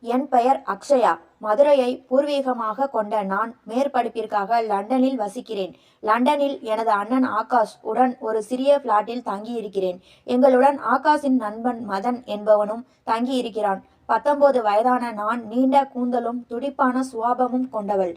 என் பெயர் அக்ஷயா. மதுரையை பூர்வீகமாக கொண்ட நான் மேற்படிப்பிற்காக லண்டனில் வசிக்கிறேன். லண்டனில் எனது அண்ணன் ஆகாஷ் உடன் ஒரு சிறிய பிளாட்டில் தங்கியிருக்கிறேன். எங்களுடன் ஆகாஷின் நண்பன் மதன் என்பவனும் தங்கியிருக்கிறான். பத்தொன்பது வயதான நான் நீண்ட கூந்தலும் துடிப்பான சுவாபமும் கொண்டவள்.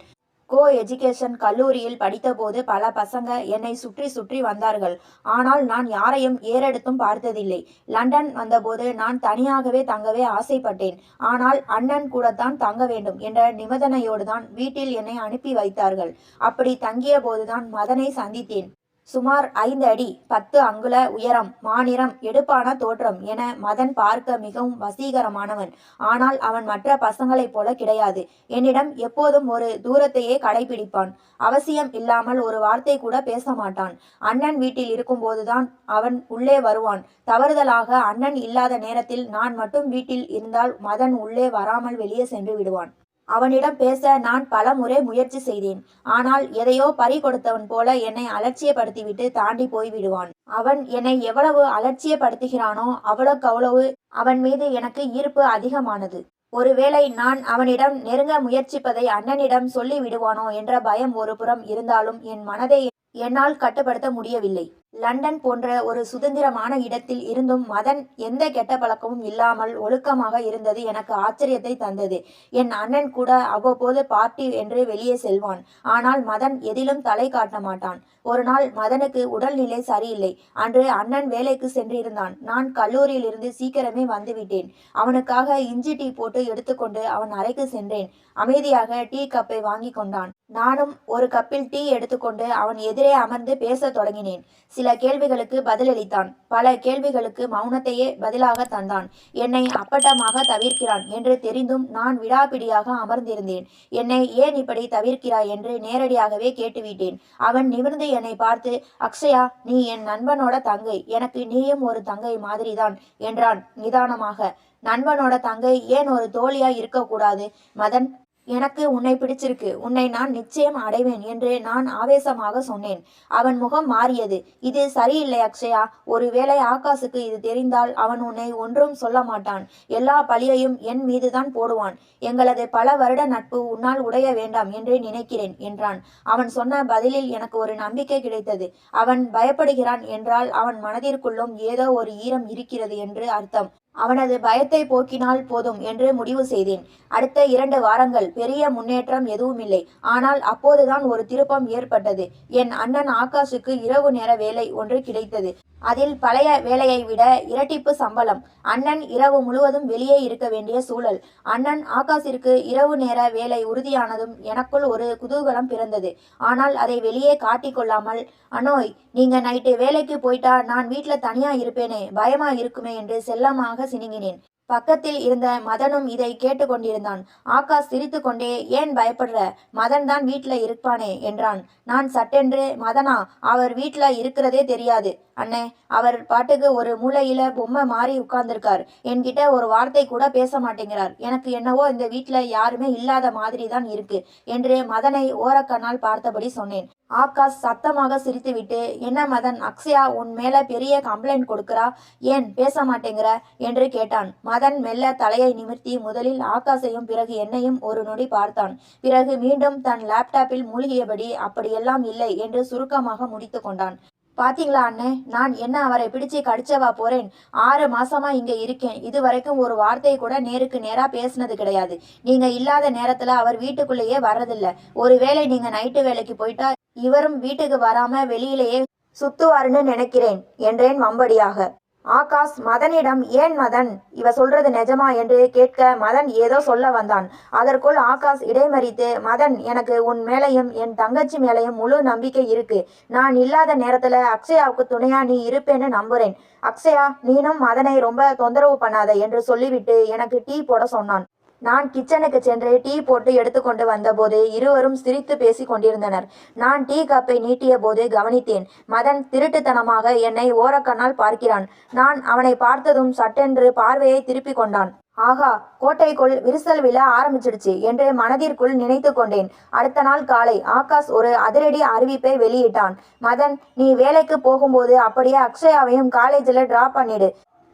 கோ எஜுகேஷன் கல்லூரியில் படித்தபோது பல பசங்க என்னை சுற்றி சுற்றி வந்தார்கள். ஆனால் நான் யாரையும் ஏறெடுத்தும் பார்த்ததில்லை. லண்டன் வந்தபோது நான் தனியாகவே தங்கவே ஆசைப்பட்டேன். ஆனால் அண்ணன் கூடத்தான் தங்க வேண்டும் என்ற நிபந்தனையோடு தான் வீட்டில் என்னை அனுப்பி வைத்தார்கள். அப்படி தங்கிய போதுதான் மதனை சந்தித்தேன். சுமார் ஐந்து அடி பத்து அங்குல உயரம் மாநிறம் எடுப்பான தோற்றம் என மதன் பார்க்க மிகவும் வசீகரமானவன். ஆனால் அவன் மற்ற பசங்களைப் போல கிடையாது. என்னிடம் எப்போதும் ஒரு தூரத்தையே கடைபிடிப்பான். அவசியம் இல்லாமல் ஒரு வார்த்தை கூட பேச மாட்டான் அண்ணன் வீட்டில் இருக்கும்போதுதான் அவன் உள்ளே வருவான். தவறுதலாக அண்ணன் இல்லாத நேரத்தில் நான் மட்டும் வீட்டில் இருந்தால் மதன் உள்ளே வராமல் வெளியே சென்று விடுவான். அவனிடம் பேச நான் பல முறை முயற்சி செய்தேன். ஆனால் எதையோ பறி கொடுத்தவன் போல என்னை அலட்சியப்படுத்திவிட்டு தாண்டி போய் விடுவான் அவன் என்னை எவ்வளவு அலட்சியப்படுத்துகிறானோ அவ்வளவுக்கு அவ்வளவு அவன் மீது எனக்கு ஈர்ப்பு அதிகமானது. ஒருவேளை நான் அவனிடம் நெருங்க முயற்சிப்பதை அண்ணனிடம் சொல்லி விடுவானோ என்ற பயம் ஒரு புறம் இருந்தாலும் என் மனதை என்னால் கட்டுப்படுத்த முடியவில்லை. லண்டன் போன்ற ஒரு சுதந்திரமான இடத்தில் இருந்தும் மதன் எந்த கெட்ட பழக்கமும் இல்லாமல் ஒழுக்கமாக இருந்தது எனக்கு ஆச்சரியத்தை தந்தது. என் அண்ணன் கூட அவ்வப்போது பார்ட்டி என்று வெளியே செல்வான். ஆனால் மதன் எதிலும் தலை காட்ட மாட்டான். ஒரு நாள் மதனுக்கு உடல்நிலை சரியில்லை. அன்று அண்ணன் வேலைக்கு சென்றிருந்தான். நான் கல்லூரியிலிருந்து சீக்கிரமே வந்துவிட்டேன். அவனுக்காக இஞ்சி டீ போட்டு எடுத்துக்கொண்டு அவன் அறைக்கு சென்றேன். அமைதியாக டீ கப்பை வாங்கி கொண்டான். நானும் ஒரு கப்பில் டீ எடுத்துக்கொண்டு அவன் எதிரே அமர்ந்து பேசத் தொடங்கினேன். சில கேள்விகளுக்கு பதிலளித்தான். பல கேள்விகளுக்கு மௌனத்தையே பதிலாக தந்தான். என்னை அப்பட்டமாக தவிர்க்கிறான் என்று தெரிந்தும் நான் விடாப்பிடியாக அமர்ந்திருந்தேன். என்னை ஏன் இப்படி தவிர்க்கிறாய் என்று நேரடியாகவே கேட்டுவிட்டேன். அவன் நிமிர்ந்து என்னை பார்த்து அக்ஷயா நீ என் நண்பனோட தங்கை. எனக்கு நீயும் ஒரு தங்கை மாதிரிதான் என்றான் நிதானமாக. நண்பனோட தங்கை ஏன் ஒரு தோழியா இருக்கக்கூடாது? மதன் எனக்கு உன்னை பிடிச்சிருக்கு. உன்னை நான் நிச்சயம் அடைவேன் என்று நான் ஆவேசமாக சொன்னேன். அவன் முகம் மாறியது. இது சரியில்லை அக்ஷயா. ஒருவேளை ஆகாசுக்கு இது தெரிந்தால் அவன் உன்னை ஒன்றும் சொல்ல மாட்டான். எல்லா பழியையும் என் மீதுதான் போடுவான். எங்களது பல வருட நட்பு உன்னால் உடைய வேண்டாம் என்று நினைக்கிறேன் என்றான். அவன் சொன்ன பதிலில் எனக்கு ஒரு நம்பிக்கை கிடைத்தது. அவன் பயப்படுகிறான் என்றால் அவன் மனதிற்குள்ளும் ஏதோ ஒரு ஈரம் இருக்கிறது என்று அர்த்தம். அவனது பயத்தை போக்கினால் போதும் என்று முடிவு செய்தேன். அடுத்த இரண்டு வாரங்கள் பெரிய முன்னேற்றம் எதுவும் இல்லை ஆனால் அப்போதுதான் ஒரு திருப்பம் ஏற்பட்டது. என் அண்ணன் ஆகாஷுக்கு இரவு நேர வேலை ஒன்று கிடைத்தது. அதில் பழைய வேலையை விட இரட்டிப்பு சம்பளம். அண்ணன் இரவு முழுவதும் வெளியே இருக்க வேண்டிய சூழல். அண்ணன் ஆகாஷிற்கு இரவு நேர வேலை உறுதியானதும் எனக்குள் ஒரு குதூகலம் பிறந்தது. ஆனால் அதை வெளியே காட்டிக்கொள்ளாமல் அனோய் நீங்க நைட்டு வேலைக்கு போயிட்டா நான் வீட்டில் தனியா இருப்பேனே பயமா இருக்குமே என்று செல்லமாக சினுங்கினேன் பக்கத்தில் இருந்த மதனும் இதை கேட்டுக்கொண்டிருந்தான். ஆகாஷ் சிரித்து கொண்டே ஏன் பயப்படுற? மதன் தான் வீட்டில் இருப்பானே என்றான். நான் சட்டென்று மதனா? அவர் வீட்டில் இருக்கிறதே தெரியாது. அண்ணே அவர் பாட்டுக்கு ஒரு மூளையில பொம்மை மாறி உட்கார்ந்திருக்கார். என்கிட்ட ஒரு வார்த்தை கூட பேச மாட்டேங்கிறார். எனக்கு என்னவோ இந்த வீட்டில் யாருமே இல்லாத மாதிரி தான் இருக்கு என்று மதனை ஓரக்கண்ணால் பார்த்தபடி சொன்னேன். ஆகாஷ் சத்தமாக சிரித்துவிட்டு என்ன மதன் அக்ஷயா உன் மேல பெரிய கம்ப்ளைண்ட் கொடுக்கறா? ஏன் பேச மாட்டேங்கிற? என்று கேட்டான். மதன் மெல்ல தலையை நிமிர்த்தி முதலில் ஆகாஷையும் பிறகு என்னையும் ஒரு நொடி பார்த்தான். பிறகு மீண்டும் தன் லேப்டாப்பில் மூழ்கியபடி அப்படியெல்லாம் இல்லை என்று சுருக்கமாக முடித்து கொண்டான். பாத்தீங்களா அண்ணே நான் என்ன அவரை பிடிச்சு கடிச்சவா போறேன்? ஆறு மாசமா இங்க இருக்கேன். இது வரைக்கும் ஒரு வார்த்தை கூட நேருக்கு நேரா பேசினது கிடையாது. நீங்க இல்லாத நேரத்துல அவர் வீட்டுக்குள்ளேயே வர்றதில்ல. ஒருவேளை நீங்க நைட்டு வேலைக்கு போயிட்டா இவரும் வீட்டுக்கு வராம வெளியிலேயே சுத்துவாருன்னு நினைக்கிறேன் என்றேன் வம்படியாக ஆகாஷ் மதனிடம் ஏன் மதன்? இவ சொல்றது நிஜமா? என்று கேட்க மதன் ஏதோ சொல்ல வந்தான். அதற்குள் ஆகாஷ் இடைமறித்து மதன் எனக்கு உன் மேலையும் என் தங்கச்சி மேலையும் முழு நம்பிக்கை இருக்கு. நான் இல்லாத நேரத்துல அக்ஷயாவுக்கு துணையா நீ இருப்பேன்னு நம்புறேன். அக்ஷயா நீனும் மதனை ரொம்ப தொந்தரவு பண்ணாத என்று சொல்லிவிட்டு எனக்கு டீ போட சொன்னான். நான் கிச்சனுக்கு சென்று டீ போட்டு எடுத்துக்கொண்டு வந்தபோது இருவரும் சிரித்து பேசிக் கொண்டிருந்தனர். நான் டீ கப்பை நீட்டிய போது கவனித்தேன். மதன் திருட்டுத்தனமாக என்னை ஓரக்கண்ணால் பார்க்கிறான். நான் அவனை பார்த்ததும் சட்டென்று பார்வையை திருப்பிக் கொண்டான். ஆகா கோட்டைக்குள் விரிசல் விழ ஆரம்பிச்சிடுச்சு என்று மனதிற்குள் நினைத்து கொண்டேன். அடுத்த நாள் காலை ஆகாஷ் ஒரு அதிரடி அறிவிப்பை வெளியிட்டான். மதன் நீ வேலைக்கு போகும்போது அப்படியே அக்ஷயாவையும் காலேஜில் டிராப் பண்ணிடு.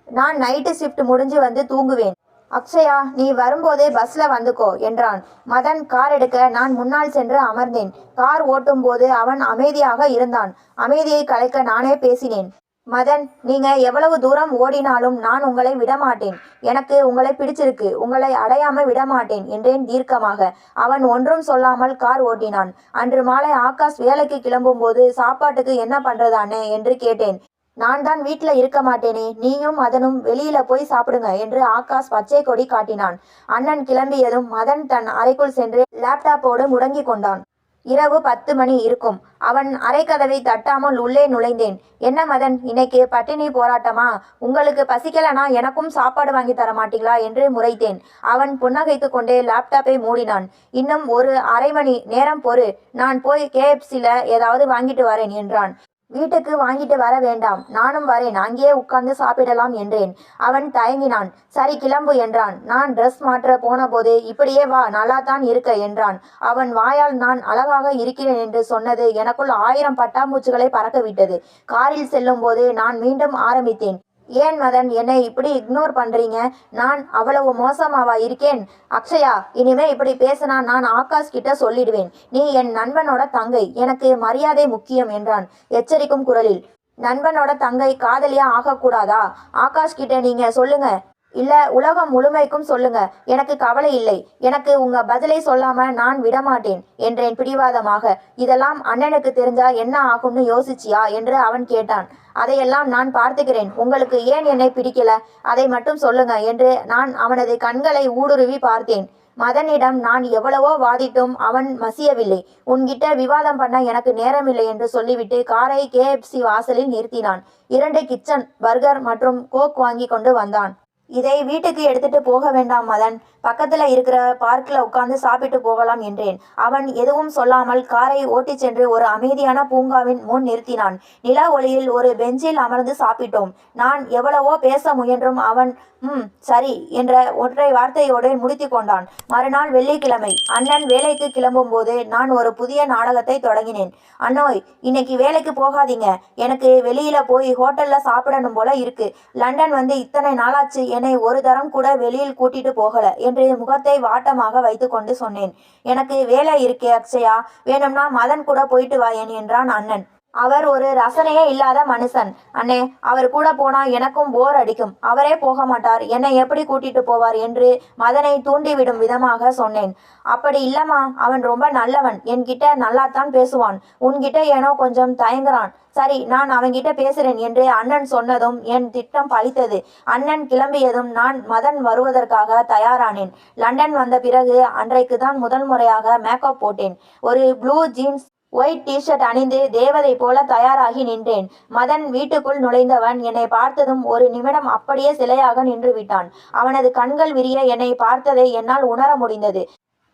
நான் நைட்டு ஷிஃப்ட் முடிஞ்சு வந்து தூங்குவேன். அக்ஷயா நீ வரும்போதே பஸ்ல வந்துக்கோ என்றான். மதன் கார் எடுக்க நான் முன்னால் சென்று அமர்ந்தேன். கார் ஓட்டும் போது அவன் அமைதியாக இருந்தான். அமைதியை கலைக்க நானே பேசினேன். மதன் நீங்க எவ்வளவு தூரம் ஓடினாலும் நான் உங்களை விடமாட்டேன். எனக்கு உங்களை பிடிச்சிருக்கு. உங்களை அடையாம விடமாட்டேன் என்றேன் தீர்க்கமாக. அவன் ஒன்றும் சொல்லாமல் கார் ஓட்டினான். அன்று மாலை ஆகாஷ் வேலைக்கு கிளம்பும் போது சாப்பாட்டுக்கு என்ன பண்றதானே என்று கேட்டேன். நான் தான் வீட்டில் இருக்க மாட்டேனே நீயும் மதனும் வெளியில போய் சாப்பிடுங்க என்று ஆகாஷ் பச்சை கொடி காட்டினான். அண்ணன் கிளம்பியதும் மதன் தன் அறைக்குள் சென்று லேப்டாப்போடு முடங்கிக் கொண்டான். இரவு பத்து மணி இருக்கும். அவன் அரைக்கதவை தட்டாமல் உள்ளே நுழைந்தேன். என்ன மதன் இன்னைக்கு பட்டினி போராட்டமா? உங்களுக்கு பசிக்கலனா எனக்கும் சாப்பாடு வாங்கி தர மாட்டீங்களா என்று முறைத்தேன். அவன் புன்னகைத்து கொண்டே லேப்டாப்பை மூடினான். இன்னும் ஒரு அரை மணி நேரம் பொறு. நான் போய் கேஎஃப்சியில் ஏதாவது வாங்கிட்டு வரேன் என்றான். வீட்டுக்கு வாங்கிட்டு வர வேண்டாம். நானும் வரேன். அங்கேயே உட்கார்ந்து சாப்பிடலாம் என்றேன். அவன் தயங்கினான். சரி கிளம்பு என்றான். நான் ட்ரெஸ் மாற்ற போனபோது இப்படியே வா நல்லா தான் இருக்க என்றான். அவன் வாயால் நான் அழகாக இருக்கிறேன் என்று சொன்னது எனக்குள் ஆயிரம் பட்டாம்பூச்சிகளை பறக்கவிட்டது காரில் செல்லும் போது நான் மீண்டும் ஆரம்பித்தேன். ஏன் மதன் என்னை இப்படி இக்னோர் பண்றீங்க? நான் அவ்வளவு மோசமாவா இருக்கேன்? அக்ஷயா இனிமே இப்படி பேசினா நான் ஆகாஷ் கிட்ட சொல்லிடுவேன். நீ என் நண்பனோட தங்கை. எனக்கு மரியாதை முக்கியம் என்றான். எச்சரிக்கும் குரலில். நண்பனோட தங்கை காதலியா ஆகக்கூடாதா? ஆகாஷ் கிட்ட நீங்க சொல்லுங்க. இல்ல உலகம் முழுமைக்கும் சொல்லுங்க. எனக்கு கவலை இல்லை. எனக்கு உங்க பதிலை சொல்லாம நான் விடமாட்டேன் என்றேன் பிடிவாதமாக. இதெல்லாம் அண்ணனுக்கு தெரிஞ்சா என்ன ஆகும்னு யோசிச்சியா என்று அவன் கேட்டான். அதையெல்லாம் நான் பார்த்துக்கிறேன். உங்களுக்கு ஏன் என்னை பிடிக்கல? அதை மட்டும் சொல்லுங்க என்று நான் அவனது கண்களை ஊடுருவி பார்த்தேன். மதனிடம் நான் எவ்வளவோ வாதிட்டும் அவன் மசியவில்லை. உன்கிட்ட விவாதம் பண்ண எனக்கு நேரமில்லை என்று சொல்லிவிட்டு காரை கேஎஃப்சி வாசலில் நிறுத்தினான். இரண்டு கிச்சன் பர்கர் மற்றும் கோக் வாங்கி கொண்டு வந்தான். இதை வீட்டுக்கு எடுத்துட்டு போக வேண்டாம் மதன். பக்கத்தில் இருக்கிற பார்க்கில் உட்கார்ந்து சாப்பிட்டு போகலாம் என்றேன். அவன் எதுவும் சொல்லாமல் காரை ஓட்டிச் சென்று ஒரு அமைதியான பூங்காவின் முன் நிறுத்தினான். நில ஒளியில் ஒரு பெஞ்சில் அமர்ந்து சாப்பிட்டோம். நான் எவ்வளவோ பேச முயன்றும் அவன் ம் சரி என்ற ஒற்றை வார்த்தையோடு முடித்து கொண்டான். மறுநாள் வெள்ளிக்கிழமை அண்ணன் வேலைக்கு கிளம்பும் போது நான் ஒரு புதிய நாடகத்தை தொடங்கினேன். அண்ணோய் இன்னைக்கு வேலைக்கு போகாதீங்க. எனக்கு வெளியில போய் ஹோட்டல்ல சாப்பிடணும் போல இருக்கு. லண்டன் வந்து இத்தனை நாளாச்சு. என்னை ஒரு தரம் கூட வெளியில் கூட்டிட்டு போகல என்று என்று முகத்தை வாட்டமாக வைத்துக்கொண்டு சொன்னேன். எனக்கு வேலை இருக்கே அக்ஷயா. வேணும்னா மதன் கூட போயிட்டு வாயேன் என்றான் அண்ணன். அவர் ஒரு ரசனையே இல்லாத மனுஷன். அண்ணே அவர் கூட போனா எனக்கும் போர் அடிக்கும். அவரே போக மாட்டார். என்னை எப்படி கூட்டிட்டு போவார் என்று மதனை தூண்டிவிடும் விதமாக சொன்னேன். அப்படி இல்லம்மா அவன் ரொம்ப நல்லவன். என்கிட்ட நல்லாத்தான் பேசுவான். உன்கிட்ட ஏனோ கொஞ்சம் தயங்குறான். சரி நான் அவன்கிட்ட பேசுறேன் என்று அண்ணன் சொன்னதும் என் திட்டம் பழித்தது அண்ணன் கிளம்பியதும் நான் மதன் வருவதற்காக தயாரானேன். லண்டன் வந்த பிறகு அன்றைக்கு தான் முதல் முறையாக மேக்கப் போட்டேன். ஒரு ப்ளூ ஜீன்ஸ் ஒயிட் டிஷர்ட் அணிந்து தேவதை போல தயாராகி நின்றேன். மதன் வீட்டுக்குள் நுழைந்தவன் என்னை பார்த்ததும் ஒரு நிமிடம் அப்படியே சிலையாக நின்று விட்டான். அவனது கண்கள் விரிய என்னை பார்த்ததை என்னால் உணர முடிந்தது.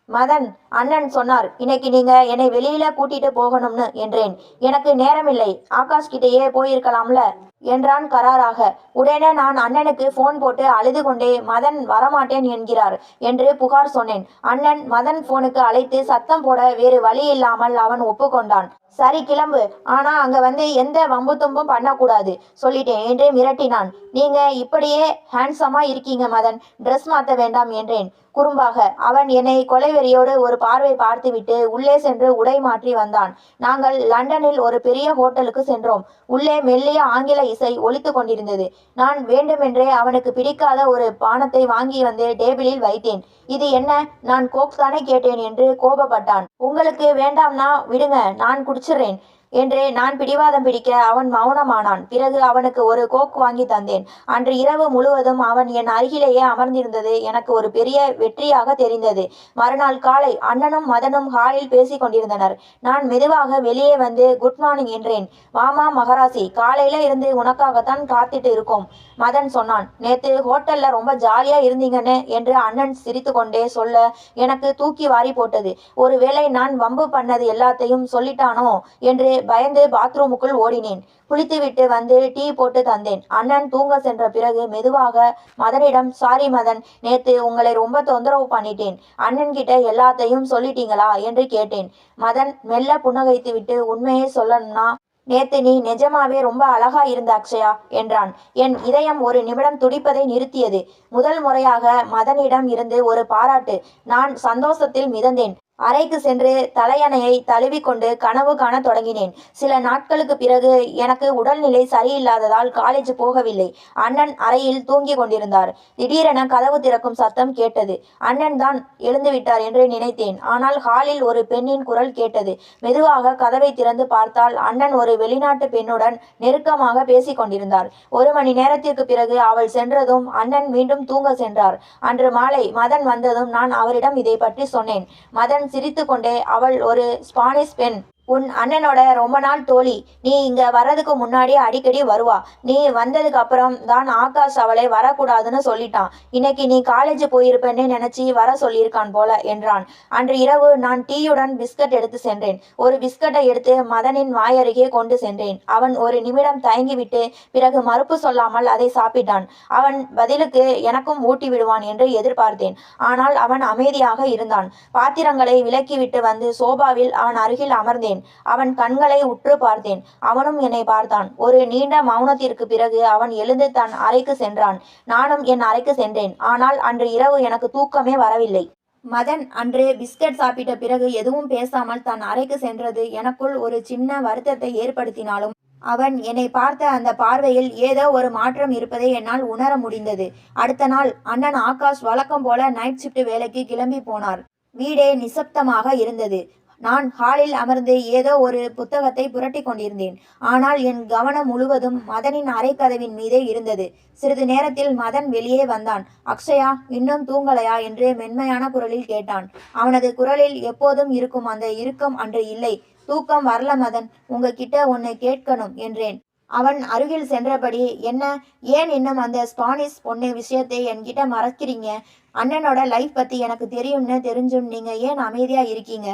மதன் அண்ணன் சொன்னார் இன்னைக்கு நீங்க என்னை வெளியில கூட்டிட்டு போகணும்னு என்றேன். எனக்கு நேரமில்லை. ஆகாஷ் கிட்டேயே போயிருக்கலாம்ல? என்றான் கராராக. உடனே நான் அண்ணனுக்கு போன் போட்டு அழுது கொண்டே மதன் வரமாட்டேன் என்கிறார் என்று புகார் சொன்னேன். அண்ணன் மதன் போனுக்கு அழைத்து சத்தம் போட வேறு வழி இல்லாமல் அவன் ஒப்புக்கொண்டான். சரி கிளம்பு. ஆனா அங்க வந்து எந்த வம்பு தும்பும் பண்ணக்கூடாது. சொல்லிட்டேன். என்றே மிரட்டினான். நீங்க இப்படியே ஹேண்ட்ஸமா இருக்கீங்க மதன். ட்ரெஸ் மாத்த வேண்டாம் என்றேன். குறும்பாக. அவன் என்னை கொலைவெறியோடு ஒரு பார்வை பார்த்துவிட்டு உள்ளே சென்று உடை மாற்றி வந்தான். நாங்கள் லண்டனில் ஒரு பெரிய ஹோட்டலுக்கு சென்றோம். உள்ளே மெல்லிய ஆங்கில இசை ஒழித்து கொண்டிருந்தது. நான் வேண்டுமென்றே அவனுக்கு பிடிக்காத ஒரு பானத்தை வாங்கி வந்து டேபிளில் வைத்தேன். இது என்ன? நான் கோக் தானே கேட்டேன் என்று கோபப்பட்டான். உங்களுக்கு வேண்டாம்னா விடுங்க நான் குடிச்சிடுறேன். என்று நான் பிடிவாதம் பிடிக்க அவன் மௌனமானான். பிறகு அவனுக்கு ஒரு கோக் வாங்கி தந்தேன். அன்று இரவு முழுவதும் அவன் என் அருகிலேயே அமர்ந்திருந்தது எனக்கு ஒரு பெரிய வெற்றியாக தெரிந்தது. மறுநாள் காலை அண்ணனும் மதனும் ஹாலில் பேசிக் கொண்டிருந்தனர். நான் மெதுவாக வெளியே வந்து குட் மார்னிங் என்றேன். வாமா மகராசி காலையில இருந்து உனக்காகத்தான் காத்துட்டு இருக்கோம் மதன் சொன்னான். நேத்து ஹோட்டல்ல ரொம்ப ஜாலியா இருந்தீங்கன்னு என்று அண்ணன் சிரித்து கொண்டே சொல்ல எனக்கு தூக்கி வாரி போட்டது. ஒருவேளை நான் வம்பு பண்ணது எல்லாத்தையும் சொல்லிட்டானோ என்று பயந்து பாத்ரூமுக்குள் ஓடினேன். குளித்துவிட்டு வந்து டீ போட்டு தந்தேன். அண்ணன் தூங்க சென்ற பிறகு மெதுவாக மதனிடம் சாரி மதன். நேத்து உங்களை ரொம்ப தொந்தரவு பண்ணிட்டேன். அண்ணன் கிட்ட எல்லாத்தையும் சொல்லிட்டீங்களா? என்று கேட்டேன். மதன் மெல்ல புன்னகைத்து விட்டு உண்மையை சொல்லணும்னா நேத்து நீ நிஜமாவே ரொம்ப அழகா இருந்த அக்ஷயா என்றான். என் இதயம் ஒரு நிமிடம் துடிப்பதை நிறுத்தியது. முதல் முறையாக மதனிடம் இருந்து ஒரு பாராட்டு. நான் சந்தோஷத்தில் மிதந்தேன். அறைக்கு சென்று தலையணையை தழுவிக்கொண்டு கனவு காண தொடங்கினேன். சில நாட்களுக்கு பிறகு எனக்கு உடல்நிலை சரியில்லாததால் காலேஜ் போகவில்லை. அண்ணன் அறையில் தூங்கிக் கொண்டிருந்தார். திடீரென கதவு திறக்கும் சத்தம் கேட்டது. அண்ணன் தான் எழுந்துவிட்டார் என்று நினைத்தேன். ஆனால் ஹாலில் ஒரு பெண்ணின் குரல் கேட்டது. மெதுவாக கதவை திறந்து பார்த்தால் அண்ணன் ஒரு வெளிநாட்டு பெண்ணுடன் நெருக்கமாக பேசிக் கொண்டிருந்தார். ஒரு மணி நேரத்திற்கு பிறகு அவள் சென்றதும் அண்ணன் மீண்டும் தூங்க சென்றார். அன்று மாலை மதன் வந்ததும் நான் அவரிடம் இதை பற்றி சொன்னேன். மதன் சிரித்துக்கொண்டே அவள் ஒரு ஸ்பானிஷ் பெண். உன் அண்ணனோட ரொம்ப நாள் தோழி. நீ இங்க வர்றதுக்கு முன்னாடி அடிக்கடி வருவா. நீ வந்ததுக்கு அப்புறம் தான் ஆகாஷ் அவளை வரக்கூடாதுன்னு சொல்லிட்டான். இன்னைக்கு நீ காலேஜ் போயிருப்பேன்னு நினைச்சி வர சொல்லியிருக்கான் போல என்றான். அன்று இரவு நான் டீயுடன் பிஸ்கட் எடுத்து சென்றேன். ஒரு பிஸ்கட்டை எடுத்து மதனின் வாயருகே கொண்டு சென்றேன். அவன் ஒரு நிமிடம் தயங்கிவிட்டு பிறகு மறுப்பு சொல்லாமல் அதை சாப்பிட்டான். அவன் பதிலுக்கு எனக்கும் ஊட்டி விடுவான் என்று எதிர்பார்த்தேன். ஆனால் அவன் அமைதியாக இருந்தான். பாத்திரங்களை விலக்கிவிட்டு வந்து சோபாவில் அவன் அருகில் அமர்ந்தேன். அவன் கண்களை உற்று பார்த்தேன். அவனும் என்னை பார்த்தான். ஒரு நீண்ட மௌனத்திற்கு பிறகு அவன் எழுந்து தன் அறைக்கு சென்றான். நானும் என் அறைக்கு சென்றேன். ஆனால் அன்று இரவு எனக்கு தூக்கமே வரவில்லை. மதன் அன்று பிஸ்கட் சாப்பிட்ட பிறகு எதுவும் பேசாமல் தன் அறைக்கு சென்றது எனக்குள் ஒரு சின்ன வருத்தத்தை ஏற்படுத்தினாலும் அவன் என்னை பார்த்த அந்த பார்வையில் ஏதோ ஒரு மாற்றம் இருப்பதை என்னால் உணர முடிந்தது. அடுத்த நாள் அண்ணன் ஆகாஷ் வழக்கம் போல நைட் ஷிஃப்ட் வேலைக்கு கிளம்பி போனார். வீடே நிசப்தமாக இருந்தது. நான் ஹாலில் அமர்ந்து ஏதோ ஒரு புத்தகத்தை புரட்டி கொண்டிருந்தேன். ஆனால் என் கவனம் முழுவதும் மதனின் அரைக்கதவின் மீதே இருந்தது. சிறிது நேரத்தில் மதன் வெளியே வந்தான். அக்ஷயா இன்னும் தூங்கலையா? என்று மென்மையான குரலில் கேட்டான். அவனது குரலில் எப்போதும் இருக்கும் அந்த இறுக்கம் அன்று இல்லை. தூக்கம் வரல மதன். உங்ககிட்ட உன்னை கேட்கணும் என்றேன். அவன் அருகில் சென்றபடி என்ன? ஏன் இன்னும் அந்த ஸ்பானிஷ் பொண்ணு விஷயத்தை என்கிட்ட மறக்கிறீங்க? அண்ணனோட லைஃப் பத்தி எனக்கு தெரியும்னு தெரிஞ்சும் நீங்க ஏன் அமைதியா இருக்கீங்க?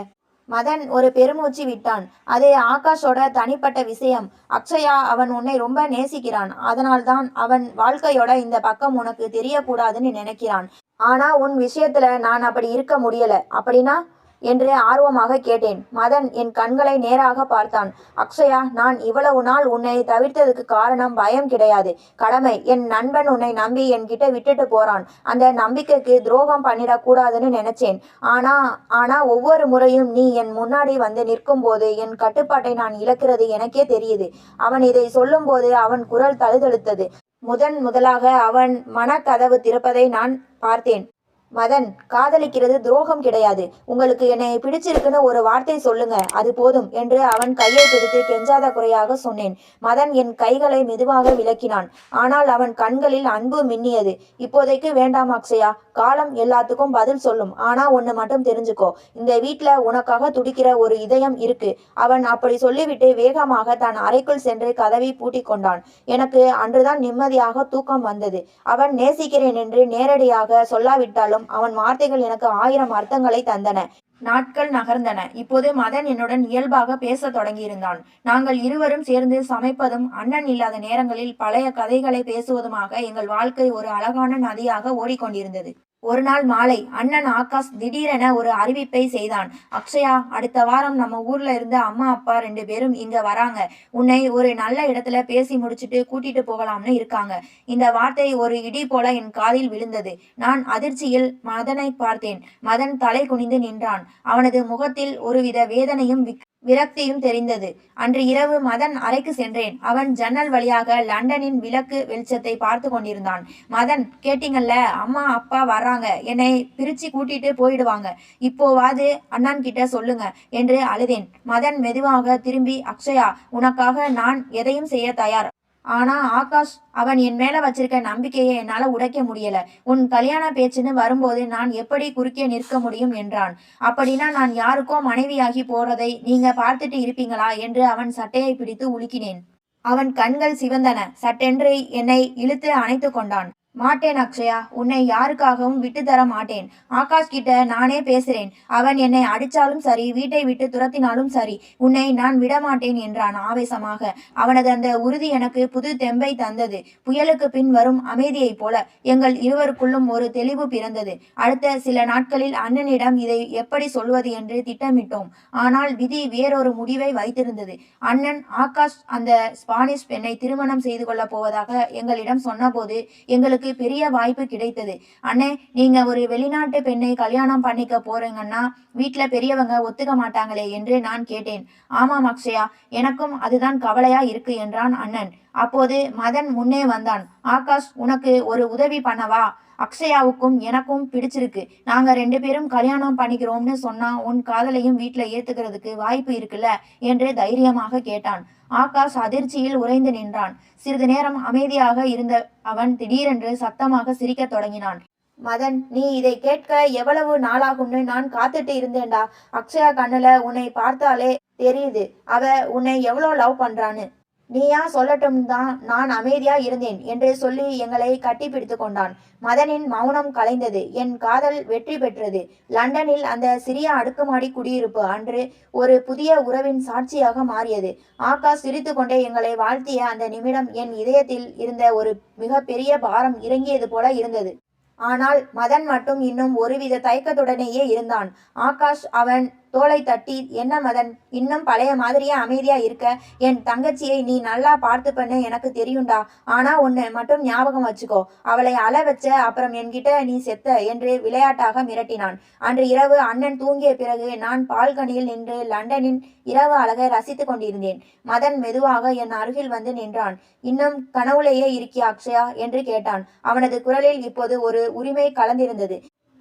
மதன் ஒரு பெருமூச்சு விட்டான். அது ஆகாஷோட தனிப்பட்ட விஷயம். அக்ஷயா அவன் உன்னை ரொம்ப நேசிக்கிறான். அதனால்தான் அவன் வாழ்க்கையோட இந்த பக்கம் உனக்கு தெரியக்கூடாதுன்னு நினைக்கிறான். ஆனா உன் விஷயத்துல நான் அப்படி இருக்க முடியல. அப்படின்னா என்று ஆர்வமாக கேட்டேன். மதன் என் கண்களை நேராக பார்த்தான். அக்ஷயா நான் இவ்வளவு நாள் உன்னை தவிர்த்ததுக்கு காரணம் பயம் கிடையாது. கடமை. என் நண்பன் உன்னை நம்பி என்கிட்ட விட்டுட்டு போறான். அந்த நம்பிக்கைக்கு துரோகம் பண்ணிடக்கூடாதுன்னு நினைச்சேன். ஆனா ஆனா ஒவ்வொரு முறையும் நீ என் முன்னாடி வந்து நிற்கும் போது என் கட்டுப்பாட்டை நான் இழக்கிறது எனக்கே தெரியுது. அவன் இதை சொல்லும்போது அவன் குரல் தழுதழுத்தது. முதன் முதலாக அவன் மனக்கதவு திறப்பதை நான் பார்த்தேன். மதன் காதலிக்கிறது துரோகம் கிடையாது. உங்களுக்கு என்னை பிடிச்சிருக்குன்னு ஒரு வார்த்தை சொல்லுங்க அது போதும் என்று அவன் கையை பிடித்து கெஞ்சாத குறையாக சொன்னேன். மதன் என் கைகளை மெதுவாக விளக்கினான். ஆனால் அவன் கண்களில் அன்பு மின்னியது. இப்போதைக்கு வேண்டாம் அக்ஷயா காலம் எல்லாத்துக்கும் பதில் சொல்லும். ஆனா ஒண்ணு மட்டும் தெரிஞ்சுக்கோ இந்த வீட்ல உனக்காக துடிக்கிற ஒரு இதயம் இருக்கு. அவன் அப்படி சொல்லிவிட்டு வேகமாக தன் அறைக்குள் சென்று கதவை பூட்டி கொண்டான். எனக்கு அன்றுதான் நிம்மதியாக தூக்கம் வந்தது. அவன் நேசிக்கிறேன் என்று நேரடியாக சொல்லாவிட்டாலும் அவன் வார்த்தைகள் எனக்கு ஆயிரம் அர்த்தங்களை தந்தன. நாட்கள் நகர்ந்தன. இப்போது மதன் என்னுடன் இயல்பாக பேசத் தொடங்கியிருந்தான். நாங்கள் இருவரும் சேர்ந்து சமைப்பதும் அண்ணன் இல்லாத நேரங்களில் பழைய கதைகளை பேசுவதுமாக எங்கள் வாழ்க்கை ஒரு அழகான நதியாக ஓடிக்கொண்டிருந்தது. ஒரு நாள் மாலை அண்ணன் ஆகாஷ் திடீரென ஒரு அறிவிப்பை செய்தான். அக்ஷயா அடுத்த வாரம் நம்ம ஊர்ல இருந்து அம்மா அப்பா ரெண்டு பேரும் இங்க வராங்க. உன்னை ஒரு நல்ல இடத்துல பேசி முடிச்சுட்டு கூட்டிட்டு போகலாம்னு இருக்காங்க. இந்த வார்த்தை ஒரு இடி போல என் காதில் விழுந்தது. நான் அதிர்ச்சியில் மதனை பார்த்தேன். மதன் தலை குனிந்து நின்றான். அவனது முகத்தில் ஒருவித வேதனையும் விக்- விரக்தியும் தெரிந்தது. அன்று இரவு மதன் அறைக்கு சென்றேன். அவன் ஜன்னல் வழியாக லண்டனின் விளக்கு வெளிச்சத்தை பார்த்து கொண்டிருந்தான். மதன் கேட்டீங்கல்ல அம்மா அப்பா வராங்க. என்னை பிரிச்சு கூட்டிட்டு போயிடுவாங்க. இப்போவாது அண்ணன் கிட்ட சொல்லுங்க என்று அழுதேன். மதன் மெதுவாக திரும்பி அக்ஷயா உனக்காக நான் எதையும் செய்ய தயார். ஆனா ஆகாஷ் அவன் என் மேல வச்சிருக்க நம்பிக்கையை என்னால உடைக்க முடியல. உன் கல்யாண பேச்சுன்னு வரும்போது நான் எப்படி குறுக்கே நிற்க முடியும்? என்றான். அப்படின்னா நான் யாருக்கோ மனைவியாகி போறதை நீங்க பார்த்துட்டு இருப்பீங்களா? என்று அவன் சட்டையை பிடித்து உலுக்கினேன். அவன் கண்கள் சிவந்தன. சட்டென்று என்னை இழுத்து அணைத்து கொண்டான். மாட்டேன் அக்ஷயா. உன்னை யாருக்காகவும் விட்டு தர மாட்டேன். ஆகாஷ் கிட்ட நானே பேசுறேன். அவன் என்னை அடிச்சாலும் சரி வீட்டை விட்டு துரத்தினாலும் சரி உன்னை நான் விடமாட்டேன் என்றான் ஆவேசமாக. அவனது அந்த உறுதி எனக்கு புது தெம்பை தந்தது. புயலுக்கு பின் வரும் அமைதியைப் போல எங்கள் இருவருக்குள்ளும் ஒரு தெளிவு பிறந்தது. அடுத்த சில நாட்களில் அண்ணனிடம் இதை எப்படி சொல்வது என்று திட்டமிட்டோம். ஆனால் விதி வேறொரு முடிவை வைத்திருந்தது. அண்ணன் ஆகாஷ் அந்த ஸ்பானிஷ் பெண்ணை திருமணம் செய்து கொள்ளப் போவதாக எங்களிடம் சொன்னபோது எங்களுக்கு பெரிய வாய்ப்பு கிடைத்தது. அண்ணே நீங்க ஒரு வெளிநாட்டு பெண்ணை கல்யாணம் பண்ணிக்க போறீங்கன்னா வீட்ல பெரியவங்க ஒத்துக்க மாட்டாங்களே என்று நான் கேட்டேன். ஆமாம் அக்ஷயா எனக்கும் அதுதான் கவலையா இருக்கு என்றான் அண்ணன். அப்போது மதன் முன்னே வந்தான். ஆகாஷ் உனக்கு ஒரு உதவி பண்ணவா? அக்ஷயாவுக்கும் எனக்கும் பிடிச்சிருக்கு. நாங்க ரெண்டு பேரும் கல்யாணம் பண்ணிக்கிறோம்னு சொன்னா உன் காதலையும் வீட்டுல ஏத்துக்கிறதுக்கு வாய்ப்பு இருக்குல்ல? என்று தைரியமாக கேட்டான். ஆகாஷ் அதிர்ச்சியில் உறைந்து நின்றான். சிறிது நேரம் அமைதியாக இருந்த அவன் திடீரென்று சத்தமாக சிரிக்கத் தொடங்கினான். மதன் நீ இதை கேட்க எவ்வளவு நாளாகும்னு நான் காத்துட்டு இருந்தேன்டா. அக்ஷயா கண்ணுல உன்னை பார்த்தாலே தெரியுது. அவ உன்னை எவ்வளோ லவ் பண்றான்னு. நீயா சொல்லட்டும் தான் நான் அமைதியா இருந்தேன் என்று சொல்லி எங்களை கட்டி பிடித்து கொண்டான். மதனின் மௌனம் கலைந்தது. என் காதல் வெற்றி பெற்றது. லண்டனில் அந்த சிறிய அடுக்குமாடி குடியிருப்பு அன்று ஒரு புதிய உறவின் சாட்சியாக மாறியது. ஆகாஷ் சிரித்து கொண்டே எங்களை வாழ்த்திய அந்த நிமிடம் என் இதயத்தில் இருந்த ஒரு மிகப்பெரிய பாரம் இறங்கியது போல இருந்தது. ஆனால் மதன் மட்டும் இன்னும் ஒருவித தயக்கத்துடனேயே இருந்தான். ஆகாஷ் அவன் தோலை தட்டி என்ன மதன் இன்னும் பழைய மாதிரியே அமைதியா இருக்க? என் தங்கச்சியை நீ நல்லா பார்த்து பண்ண எனக்கு தெரியும்டா. ஆனா உன்னை மட்டும் ஞாபகம் வச்சுக்கோ. அவளை அழ வச்ச அப்புறம் என்கிட்ட நீ செத்த என்று விளையாட்டாக மிரட்டினான். அன்று இரவு அண்ணன் தூங்கிய பிறகு நான் பால்கனியில் நின்று லண்டனின் இரவு அழகை ரசித்துக் கொண்டிருந்தேன். மதன் மெதுவாக என் அருகில் வந்து நின்றான். இன்னும் கனவுலேயே இருக்கியா அக்ஷயா? என்று கேட்டான். அவனது குரலில் இப்போது ஒரு உரிமை கலந்திருந்தது.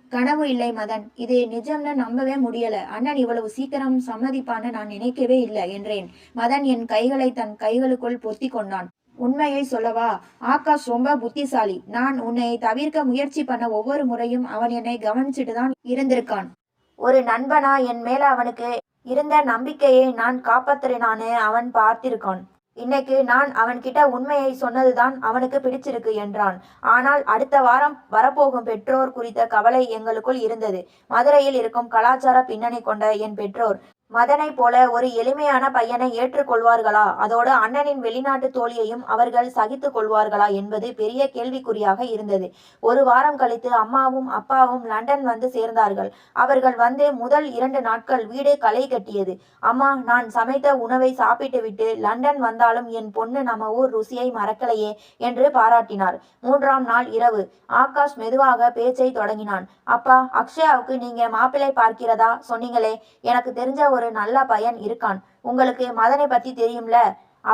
கனவு இல்லை மதன். இது நிஜம்னு நம்பவே முடியல. அண்ணன் இவ்வளவு சீக்கிரம் சம்மதிப்பான்னு நான் நினைக்கவே இல்லை என்றேன். மதன் என் கைகளை தன் கைகளுக்குள் பொத்தி கொண்டான். உண்மையை சொல்லவா? ஆகாஷ் ரொம்ப புத்திசாலி. நான் உன்னை தவிர்க்க முயற்சி பண்ண ஒவ்வொரு முறையும் அவன் என்னை கவனிச்சுட்டு தான் இருந்திருக்கான். ஒரு நண்பனா என் மேல அவனுக்கு இருந்த நம்பிக்கையை நான் காப்பாத்துறேனான்னு அவன் பார்த்திருக்கான். இன்னைக்கு நான் அவன்கிட்ட உண்மையை சொன்னதுதான் அவனுக்கு பிடிச்சிருக்கு என்றான். ஆனால் அடுத்த வாரம் வரப்போகும் பெற்றோர் குறித்த கவலை எங்களுக்குள் இருந்தது. மதுரையில் இருக்கும் கலாச்சார பின்னணி கொண்ட என் பெற்றோர் மதனை போல ஒரு எளிமையான பையனை ஏற்றுக்கொள்வார்களா அதோடு அண்ணனின் வெளிநாட்டு தோழியையும் அவர்கள் சகித்து கொள்வார்களா என்பது பெரிய கேள்விக்குறியாக இருந்தது. ஒரு வாரம் கழித்து அம்மாவும் அப்பாவும் லண்டன் வந்து சேர்ந்தார்கள். அவர்கள் வந்து முதல் இரண்டு நாட்கள் வீடு களை கட்டியது. அம்மா நான் சமைத்த உணவை சாப்பிட்டு விட்டு லண்டன் வந்தாலும் என் பொண்ணு நம்ம ஊர் ருசியை மறக்கலையே என்று பாராட்டினார். மூன்றாம் நாள் இரவு. ஆகாஷ் மெதுவாக பேச்சை தொடங்கினான். அப்பா அக்ஷயாவுக்கு நீங்க மாப்பிள்ளை பார்க்கிறதா? சொன்னீங்களே. எனக்கு தெரிஞ்ச ஒரு நல்ல பையன் இருக்கான். உங்களுக்கு மதனை பத்தி தெரியும்ல?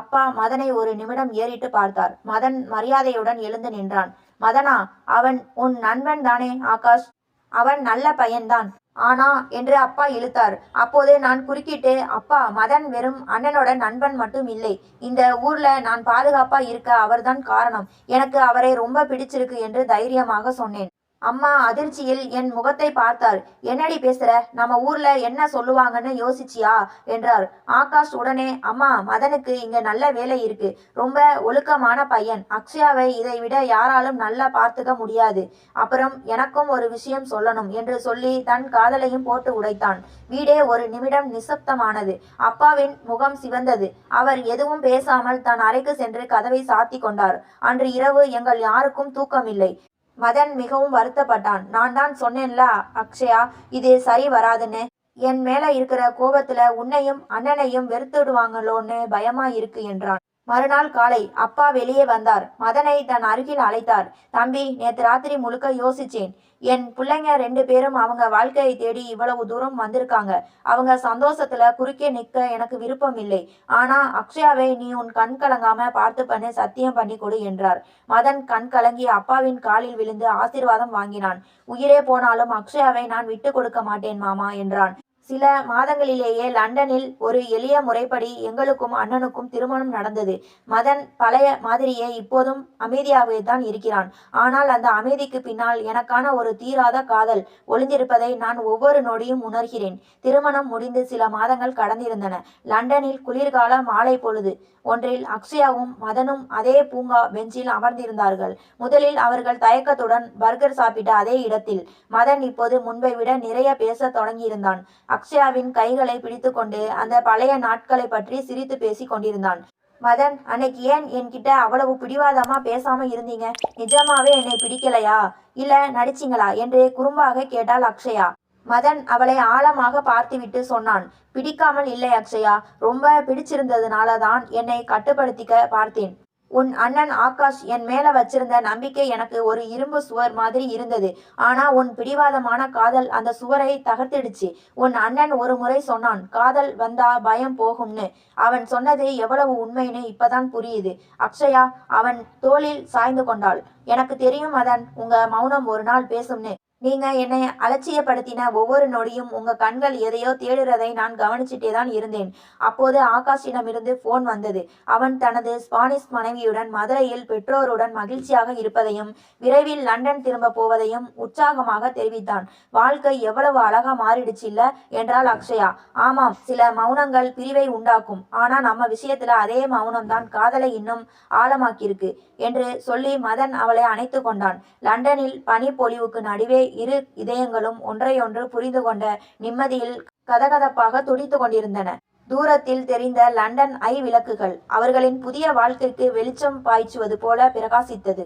அப்பா மதனை ஒரு நிமிடம் ஏறிட்டு பார்த்தார். மதன் மரியாதையுடன் எழுந்து நின்றான். மதனா அவன் உன் நண்பன் தானே ஆகாஷ்? அவன் நல்ல பையன்தான். ஆனா என்று அப்பா இழுத்தார். அப்போது நான் குறுக்கிட்டு அப்பா மதன் வெறும் அண்ணனோட நண்பன் மட்டும் இல்லை. இந்த ஊர்ல நான் பாதுகாப்பா இருக்க அவர்தான் காரணம். எனக்கு அவரை ரொம்ப பிடிச்சிருக்கு என்று தைரியமாக சொன்னேன். அம்மா அதிர்ச்சியில் என் முகத்தை பார்த்தார் என்னடி பேசுற? நம்ம ஊர்ல என்ன சொல்லுவாங்கன்னு யோசிச்சியா? என்றார். ஆகாஷ் உடனே அம்மா மதனுக்கு இங்க நல்ல வேலை இருக்கு. ரொம்ப ஒழுக்கமான பையன். அக்ஷயாவை இதை விட யாராலும் நல்லா பார்த்துக்க முடியாது. அப்புறம் எனக்கும் ஒரு விஷயம் சொல்லணும் என்று சொல்லி தன் காதலையும் போட்டு உடைத்தான். வீடே ஒரு நிமிடம் நிசப்தமானது. அப்பாவின் முகம் சிவந்தது. அவர் எதுவும் பேசாமல் தன் அறைக்கு சென்று கதவை சாத்தி கொண்டார். அன்று இரவு எங்கள் யாருக்கும் தூக்கமில்லை. மதன் மிகவும் வருத்தப்பட்டான். நான் தான் சொன்னேன்ல அக்ஷயா இது சரி வராதுன்னு. என் மேல இருக்கிற கோபத்துல உன்னையும் அண்ணனையும் வெறுத்துடுவாங்களோன்னு பயமா இருக்கு என்றான். மறுநாள் காலை அப்பா வெளியே வந்தார். மதனை தன் அருகில் அழைத்தார். தம்பி நேத்து ராத்திரி முழுக்க யோசிச்சேன். என் பிள்ளைங்க ரெண்டு பேரும் அவங்க வாழ்க்கையை தேடி இவ்வளவு தூரம் வந்திருக்காங்க. அவங்க சந்தோஷத்துல குறுக்கே நிக்க எனக்கு விருப்பம் இல்லை. ஆனா அக்ஷயாவை நீ உன் கண் கலங்காம பார்த்து பண்ணு சத்தியம் பண்ணி கொடு என்றார். மதன் கண் கலங்கி அப்பாவின் காலில் விழுந்து ஆசீர்வாதம் வாங்கினான். உயிரே போனாலும் அக்ஷயாவை நான் விட்டு கொடுக்க மாட்டேன் மாமா என்றான். சில மாதங்களிலேயே லண்டனில் ஒரு எளிய முறைப்படி எங்களுக்கும் அண்ணனுக்கும் திருமணம் நடந்தது. மதன் பழைய மாதிரியே இப்போதும் அமைதியாகவே தான் இருக்கிறான். ஆனால் அந்த அமைதிக்கு பின்னால் எனக்கான ஒரு தீராத காதல் ஒளிந்திருப்பதை நான் ஒவ்வொரு நொடியும் உணர்கிறேன். திருமணம் முடிந்து சில மாதங்கள் கடந்திருந்தன. லண்டனில் குளிர்கால மாலை பொழுது ஒன்றில் அக்ஷயாவும் மதனும் அதே பூங்கா பெஞ்சில் அமர்ந்திருந்தார்கள். முதலில் அவர்கள் தயக்கத்துடன் பர்கர் சாப்பிட்ட அதே இடத்தில். மதன் இப்போது முன்பை விட நிறைய பேசத் தொடங்கியிருந்தான். அக்ஷயாவின் கைகளை பிடித்துக்கொண்டு அந்த பழைய நாட்களை பற்றி சிரித்து பேசி கொண்டிருந்தான். மதன் அன்னைக்கு ஏன் என்கிட்ட அவ்வளவு பிடிவாதமா பேசாம இருந்தீங்க? நிஜமாவே என்னை பிடிக்கலையா? இல்ல நடிச்சிங்களா? என்று குறும்பாக கேட்டாள் அக்ஷயா. மதன் அவளை ஆழமாக பார்த்துவிட்டு சொன்னான் பிடிக்காமல் இல்லை அக்ஷயா. ரொம்ப பிடிச்சிருந்ததுனால தான் என்னை கட்டுப்படுத்திக்க பார்த்தேன். உன் அண்ணன் ஆகாஷ் என் மேல வச்சிருந்த நம்பிக்கை எனக்கு ஒரு இரும்பு சுவர் மாதிரி இருந்தது. ஆனா உன் பிடிவாதமான காதல் அந்த சுவரை தகர்த்திடுச்சு. உன் அண்ணன் ஒரு முறை சொன்னான் காதல் வந்தா பயம் போகும்னு. அவன் சொன்னது எவ்வளவு உண்மைன்னு இப்பதான் புரியுது. அக்ஷயா அவன் தோளில் சாய்ந்து கொண்டாள். எனக்கு தெரியும் அதன் உங்க மௌனம் ஒரு நாள் பேசும்னு. நீங்க என்னை அலட்சியப்படுத்தின ஒவ்வொரு நொடியும் உங்க கண்கள் எதையோ தேடுறதை நான் கவனிச்சுட்டே தான் இருந்தேன். அப்போது ஆகாஷிடமிருந்து போன் வந்தது. அவன் தனது ஸ்பானிஷ் மனைவியுடன் மதுரையில் பெற்றோருடன் மகிழ்ச்சியாக இருப்பதையும் விரைவில் லண்டன் திரும்ப போவதையும் உற்சாகமாக தெரிவித்தான். வாழ்க்கை எவ்வளவு அழகா மாறிடுச்சு இல்ல? என்றால் அக்ஷயா. ஆமாம் சில மௌனங்கள் பிரிவை உண்டாக்கும். ஆனா நம்ம விஷயத்துல அதே மௌனம் தான் காதலை இன்னும் ஆழமாக்கியிருக்கு. என்று சொல்லி மதன் அவளை அணைத்து கொண்டான். லண்டனில் பனிப்பொழிவுக்கு நடுவே இரு இதயங்களும் ஒன்றையொன்று புரிந்து கொண்ட நிம்மதியில் கதகதப்பாக துடித்து கொண்டிருந்தன. தூரத்தில் தெரிந்த லண்டன் ஐ விளக்குகள் அவர்களின் புதிய வாழ்க்கைக்கு வெளிச்சம் பாய்ச்சுவது போல பிரகாசித்தது.